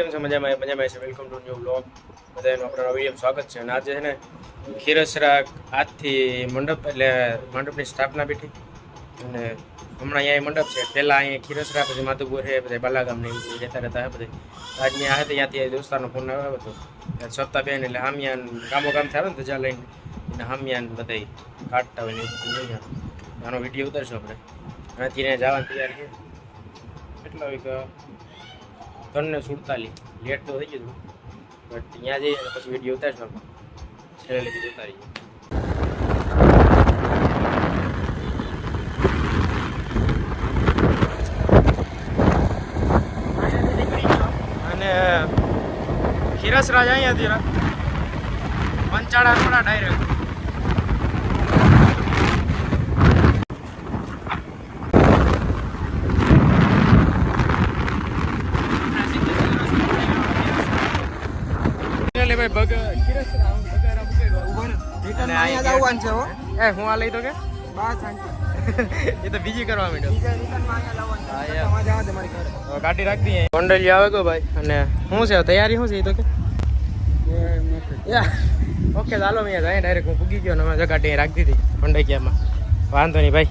કેમ છો? મજામાં મજામાં છે. વેલકમ ટુ ન્યૂ બ્લોગ બધાનું આપણા વીડિયો સ્વાગત છે. અને આજે છે ને ખીરસરા આજથી મંડપ, એટલે મંડપની સ્થાપના બેઠી અને હમણાં અહીંયા મંડપ છે. પહેલાં અહીંયા ખીરસરા પછી માધુપુર છે, પછી બાલાગામને એવું રહેતા રહેતા હે બધે. આજની આ હતી, ત્યાંથી દોસ્તારનો ફોન આવ્યો હતો. સપ્તાહ બેન એટલે હામિયાન ગામો ગામ થાય ને ધજા લઈને, એને હામિયાન બધાય કાઢતા હોય ને બધું આનો વીડિયો ઉતારશું આપણે. અહીંથી જવાની તૈયાર છે. કેટલા વાગે ત્રણ ને સુડતાલીસ. લેટ તો થઈ ગયું બટ ત્યાં જઈએ પછી વીડિયો ઉતારશું છેલ્લે લીધી ઉતારી અને ખીરસ રાજા અહીંયા હતી પંચાળા થોડા ડાયરેક્ટ ભાઈ બગ એ હું આ લઈ તો કે? બસ શાંતિ એ તો બીજી કરવા માંડ્યો. બીજા રિટર્નમાં અહીંયા લાવવાનું છે. હા, તમારે જવા દે મારી ઘરે. હવે ગાડી રાખતી મંડળી આવે ગયો ભાઈ? અને શું છે? તૈયારી શું છે એ તો કે? યા. ઓકે ચાલો મેં જાય ડાયરેક્ટ હું પૂગી ગયો ને અમે ગાડી અહીં રાખી દીધી મંડકિયામાં વાંધો નહીં ભાઈ.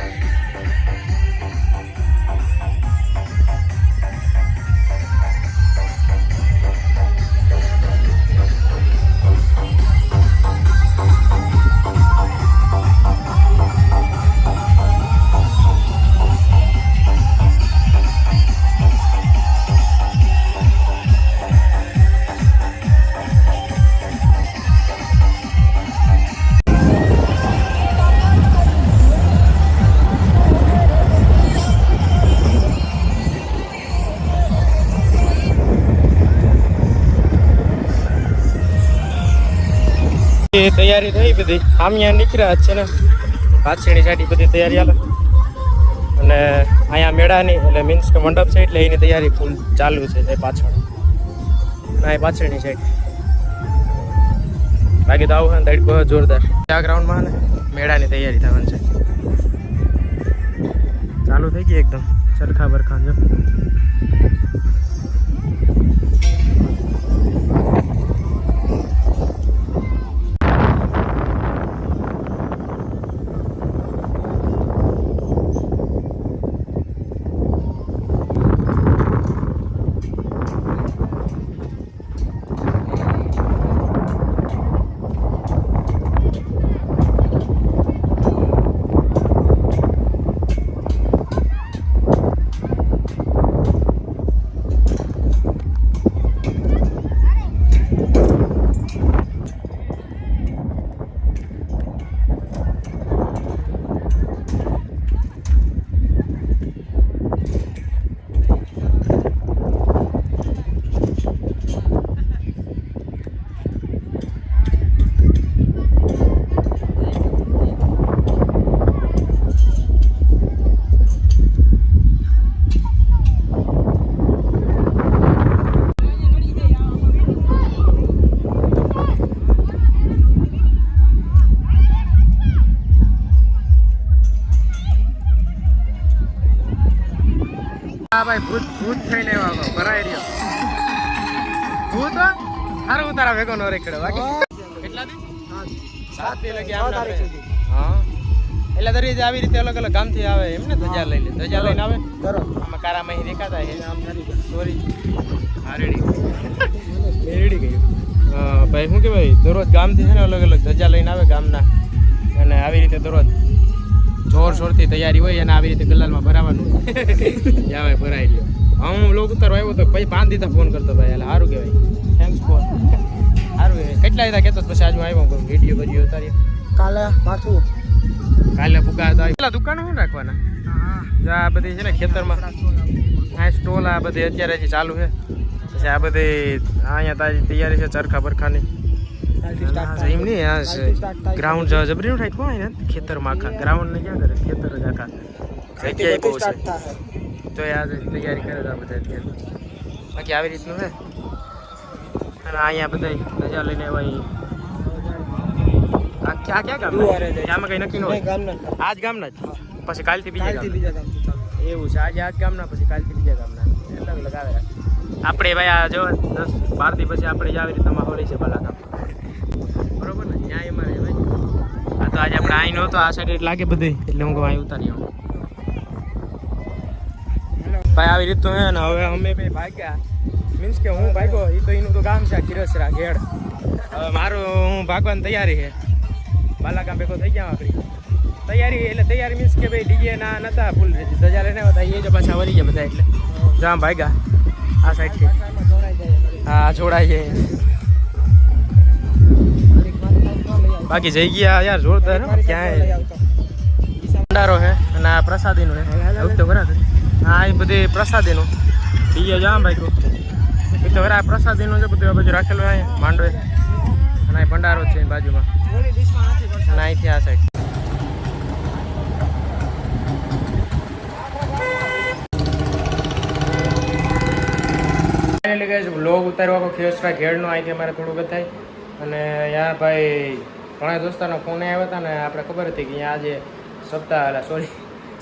તૈયારી થઈ બધી. આમિયા નીકળ્યા છે ને. પાછળની સાઈડ બધી તૈયારી હાલે. અને અહીંયા મેળાની એટલે મીન્સ કે મંડપ છે એટલે એની તૈયારી ફૂલ ચાલુ છે એ પાછળ. ના એ પાછળની સાઈડ. બાકી તો આવું તડકો જોરદાર. આ ગ્રાઉન્ડમાં ને મેળાની તૈયારી થવાની છે. ચાલુ થઈ ગઈ એકદમ. ચરખા બરખા જો. નો રેકડો બાકી કેટલા દી? સાત દી લગી છ તારીખ સુધી. હા. એટલે દરેક આવી રીતે અલગ અલગ ગામથી આવે એમ ને ધજા લઈ લે ધજા લઈને આવે? કરો આમાં કારા મહી દેખાતા હે. આમ કરી સોરી હારેડી રેડી. ગયું ભાઈ શું કહેવાય? દરરોજ ગામથી છે ને અલગ અલગ ધજા લઈને આવે ગામના. અને આવી રીતે દરરોજ જોર શોરથી તૈયારી હોય અને આવી રીતે ગલ્લાલમાં ભરાવાનું. ભાઈ ભરાઈ લ્યો. હા લોક ઉતારો આવ્યો તો પછી પાંચ દીધા ફોન કરતો ભાઈ એટલે સારું કહેવાય. થેન્ક્સ કહેવાય કેટલા હતા? કેતો પછી આજ આવ્યો આવ્યો વીડિયો બજીયો ઉતાર્યો કાલે પાછું કાલે ફુગા હતા પેલા દુકાનો શું રાખવાના જો આ બધી છે ને ખેતરમાં. આ સ્ટોલ આ બધી. અત્યારે હજી ચાલુ છે. પછી આ બધી અહીંયા તારી તૈયારી છે ચરખા બરખાની. એમ નહીં. ગ્રાઉન્ડ જબરી થાય. કોણ ને ખેતરમાં આખા. ગ્રાઉન્ડ ને ક્યાં કરે? ખેતર જ આખા. જગ્યાએ બહુ છે. તો આ તૈયારી કરે આ બધા અત્યારે. બાકી આવી રીતનું છે? અને અહીંયા બધા રજા લઈને ભાઈ આ ક્યાં ક્યાં ગામ આમાં કઈ નક્કી ન હોય. આજ ગામના જ. પછી કાલથી બીજા બીજા એવું છે. આજે આજ ગામના પછી કાલથી બીજા ગામના. અલગ લગાવે આપણે ભાઈ આ જો દસ બારથી પછી આપણે આવી રીતે માહોલ છે ભલા કામ બરોબર ને? ન્યાય એમાં ભાઈ. આ તો આજે આપણે અહીં નહોતો આ સાઈડ લાગે બધે. એટલે હું અહીં ઉતારી આવું. ભાઈ આવી રીતનું હે ને હવે અમે ભાઈ ભાગ્યા. મીન્સ કે હું ભાગ્યો એ તો એનું તો ગામ છે ખીરસરા ઘેડ હવે મારું હું ભાગવાની તૈયારી છે. બાલાગામ ભેગો થઈ ગયા આપણી તૈયારી એટલે તૈયારી મીન્સ કે ભાઈ ડીજે ના નતા ફૂલ ધજા લઈને હતા એ જ પાછા વળી ગયા બધા એટલે. જામ ભાગ્યા આ સાઈડથી જોડાઈ. હા જોડાય છે. બાકી જઈ ગયા યાર જોરદાર હો. ક્યાંય. ભંડારો છે અને આ પ્રસાદીનું છે. તો બરાબર. હા એ બધી પ્રસાદીનું. ડીજે જામ ભાઈ તો હવે આ પ્રસાદીનું છે બધું બધું રાખેલું અહીંયા માંડવે. અને અહીં ભંડારો છે બાજુમાં. અને અહીંથી આ સાઈડ ફાઇનલી વ્લોગ ઉતારવા આખો ખેસરા ઘેડનો અહીંથી અમારે થોડુંક જ થાય. અને યા ભાઈ ઘણા દોસ્તારનો ફોન આવ્યા હતા ને આપણે ખબર હતી કે અહીંયા આજે સપ્તાહ સોરી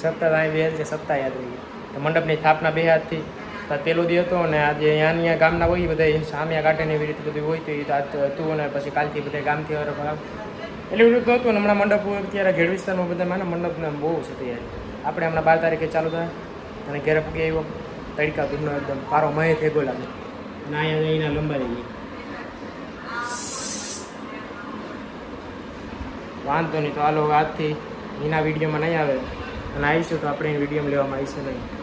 સપ્તાહ અહીં બે છે સપ્તાહ યાદ રહી તો મંડપની સ્થાપના બે હાથથી. પેલો દી હતો અને આજે અહીંયા ગામના હોય બધા સામિયા કાંઠે એવી રીતે બધું હોય તો એ હતું અને પછી કાલથી બધા ગામથી અરબ આવે. એટલે એવું તો હતું ને હમણાં મંડપ અત્યારે ઘેડ વિસ્તારમાં બધા માના મંડપને બહુ તૈયારી. આપણે હમણાં બાર તારીખે ચાલુ થાય અને ઘેર પગે એવો તડકા દૂધનો એકદમ પારો મય થેગો લાગે. અને અહીંયા અહીંના લંબાઈ ગઈ. વાંધો નહીં, તો હાલો આજથી એના વિડીયોમાં નહીં આવે. અને આવીશું તો આપણે એને વીડિયો લેવામાં આવીશું નહીં.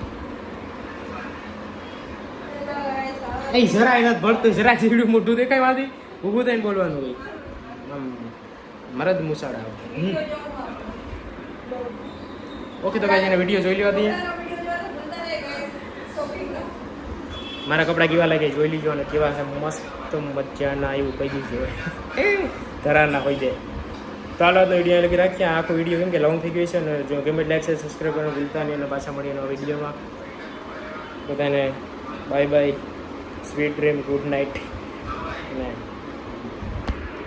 એ જરા એના ભળતું જરા જેવડું મોટું દેખાયમાંથી ઊભું થઈને બોલવાનું હોય. આમ મરદ મુસાડા ઓકે તો કાંઈ એને વીડિયો જોઈ લેવા દઈએ મારા કપડાં કેવા લાગે જોઈ લીજો અને કેવા છે? મસ્ત મજાના એવું કહી દીધું ધરાના હોય જાય તો હાલો આજનો વીડિયો લગી રાખીએ. આખો વીડિયો કેમ કે લોંગ થઈ ગયો છે અને જો ગમે લાઈક છે સબસ્ક્રાઈબ કરવાનું ભૂલતા નહીં અને પાછા મળીએ નવા વિડીયોમાં બધાને bye bye sweet dream good night અને